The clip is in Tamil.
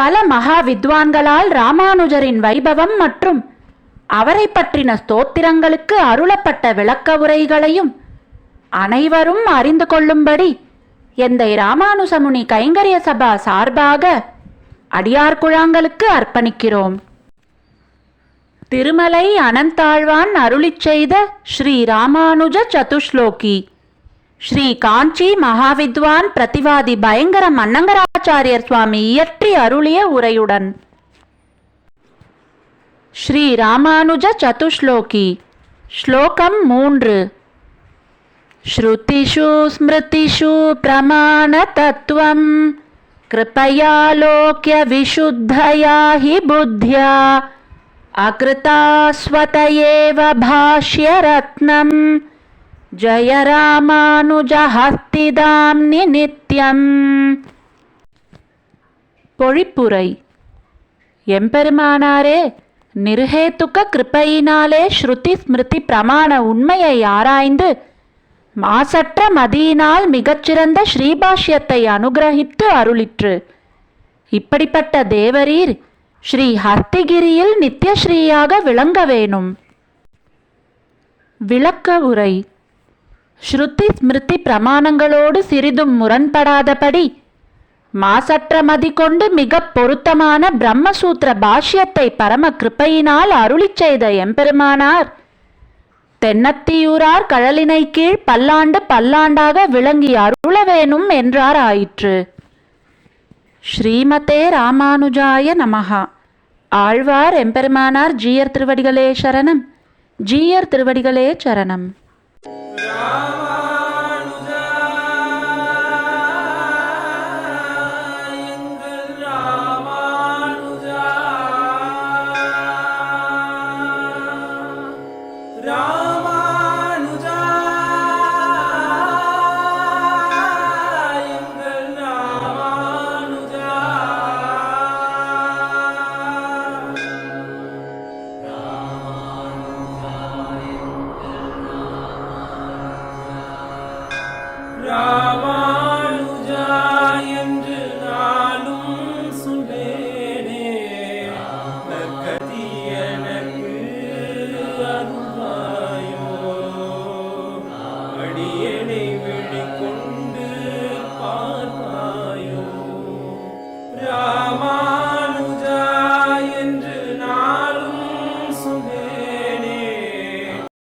பல மகா வித்வான்களால் ராமானுஜரின் வைபவம் மற்றும் அவரை பற்றின ஸ்தோத்திரங்களுக்கு அருளப்பட்ட விளக்க உரைகளையும் அனைவரும் அறிந்து கொள்ளும்படி எந்தை ராமானுசமுனி கைங்கரிய சபா சார்பாக அடியார்குழாங்களுக்கு அர்ப்பணிக்கிறோம். திருமலை அனந்தாழ்வான் அருளிச் செய்த ஸ்ரீ ராமானுஜ சதுஷ்லோகி. ஸ்ரீ காஞ்சி மகாவித்வான் பிரதிவாதி பயங்கர மன்னங்கராச்சாரியர் சுவாமி இயற்றி அருளிய உரையுடன் ஸ்ரீ ராமானுஜ சதுஸ்லோகி ஸ்லோகம் மூன்று श्रुतिषु स्मृतिषु प्रमाणतत्त्वं कृपयालोक्य विशुद्धया हि बुद्ध्या अकृता स्वत एव भाष्यरत्नं जय रामानुजहस्तिदाम्नि नित्यम् பொழிப்புரை. எம்பெருமானாரே நிர்ஹேத்துக்க கிருப்பையினாலே ஸ்ருதி ஸ்மிருதி பிரமாண உண்மையை ஆராய்ந்து மாசற்ற மதியினால் மிகச்சிறந்த ஸ்ரீபாஷ்யத்தை அனுகிரகித்து அருளிற்று. இப்படிப்பட்ட தேவரீர் ஸ்ரீ ஹஸ்திகிரியில் நித்யஸ்ரீயாக விளங்க வேணும். விளக்க உரை. ஸ்ருதி ஸ்மிருதி பிரமாணங்களோடு சிறிதும் முரண்படாதபடி மாசற்ற மதி கொண்டு மிகப் பொருத்தமான பிரம்மசூத்திர பாஷ்யத்தை பரம கிருப்பையினால் அருளிச் செய்த எம்பெருமானார். தென்னத்தியூரார் கழலினை கீழ் பல்லாண்டு பல்லாண்டாக விளங்கி அருள வேணும் என்றார் ஆயிற்று ஸ்ரீமதே ராமானுஜாய நமகா ஆழ்வார் எம்பெருமானார் ஜீயர் திருவடிகளே சரணம். ஜீயர் திருவடிகளே சரணம். ராமானுஜா என்று நாளும் சொல்லேனே கதி எனக்கு அருள்வாயோ.